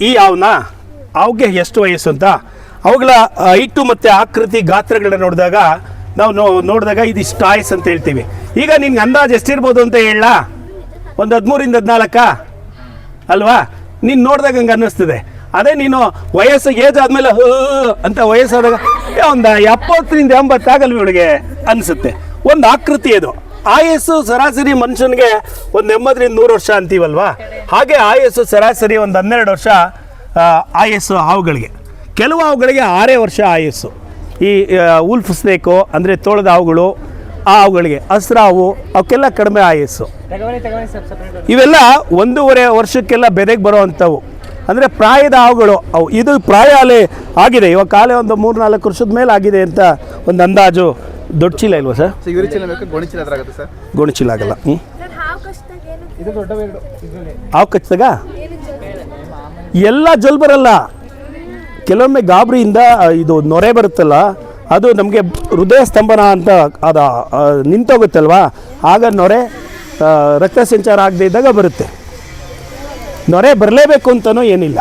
ಈ ಹಾವನ್ನ ಅವಗೆ ಎಷ್ಟು ವಯಸ್ಸು ಅಂತ? ಅವುಗಳ ಹೈಟು ಮತ್ತು ಆಕೃತಿ ಗಾತ್ರಗಳನ್ನ ನೋಡಿದಾಗ ನಾವು ನೋ, ನೋಡಿದಾಗ ಇದಿಷ್ಟು ಆಯಸ್ ಅಂತ ಹೇಳ್ತೀವಿ. ಈಗ ನಿನ್ಗೆ ಅಂದಾಜು ಎಷ್ಟಿರ್ಬೋದು ಅಂತ ಹೇಳ ಒಂದು ಹದಿಮೂರಿಂದ ಹದಿನಾಲ್ಕ? ಅಲ್ವಾ? ನೀನು ನೋಡಿದಾಗ ಹಂಗೆ ಅನ್ನಿಸ್ತದೆ. ಅದೇ ನೀನು ವಯಸ್ಸು ಏಜ್ ಆದಮೇಲೆ ಅಂತ ವಯಸ್ಸಾದಾಗ ಒಂದು ಎಪ್ಪತ್ತರಿಂದ ಎಂಬತ್ತಾಗಲ್ವ ಇವಳಿಗೆ ಅನಿಸುತ್ತೆ. ಒಂದು ಆಕೃತಿ ಅದು. ಆಯಸ್ಸು ಸರಾಸರಿ ಮನುಷ್ಯನಿಗೆ ಒಂದು ಎಂಬತ್ತರಿಂದ ನೂರು ವರ್ಷ ಅಂತೀವಲ್ವಾ? ಹಾಗೆ ಆಯಸ್ಸು ಸರಾಸರಿ ಒಂದು ಹನ್ನೆರಡು ವರ್ಷ ಆಯಸ್ಸು ಹಾವುಗಳಿಗೆ. ಕೆಲವು ಹಾವುಗಳಿಗೆ ಆರೇ ವರ್ಷ ಆಯಸ್ಸು. ಈ ಉಲ್ಫ್ ಸ್ನೇಕು ಅಂದರೆ ತೋಳದ ಹಾವುಗಳು ಆ ಹಾವುಗಳಿಗೆ ಹಸ್ರಾವು ಅವಕ್ಕೆಲ್ಲ ಕಡಿಮೆ ಆಯಸ್ಸು. ಇವೆಲ್ಲ ಒಂದೂವರೆ ವರ್ಷಕ್ಕೆಲ್ಲ ಬೆದೆಗೆ ಬರುವಂಥವು. ಅಂದರೆ ಪ್ರಾಯದ ಹಾವುಗಳು ಅವು ಇದು ಪ್ರಾಯ ಅಲೆ ಆಗಿದೆ. ಇವಾಗ ಕಾಲೇ ಒಂದು ಮೂರು ನಾಲ್ಕು ವರ್ಷದ ಮೇಲೆ ಆಗಿದೆ ಅಂತ ಒಂದು ಅಂದಾಜು ದೊಡ್ಡ ಚೀಲ ಇಲ್ವಾ ಸರ್? ಗೋಣಿಚೀಲ ಆಗಲ್ಲ. ಚೀಲ ಹಾವು ಕಚ್ಚಿದಾಗ? ಎಲ್ಲ ಜಲ್ ಬರಲ್ಲ. ಕೆಲವೊಮ್ಮೆ ಗಾಬರಿಯಿಂದ ಇದು ನೊರೆ ಬರುತ್ತಲ್ಲ, ಅದು ನಮಗೆ ಹೃದಯ ಸ್ತಂಭನ ಅಂತ ಅದ ನಿಂತೋಗುತ್ತಲ್ವಾ? ಆಗ ನೊರೆ ರಕ್ತ ಸಂಚಾರ ಆಗದೇ ಇದ್ದಾಗ ಬರುತ್ತೆ. ನೊರೆ ಬರಲೇಬೇಕು ಅಂತಲೂ ಏನಿಲ್ಲ.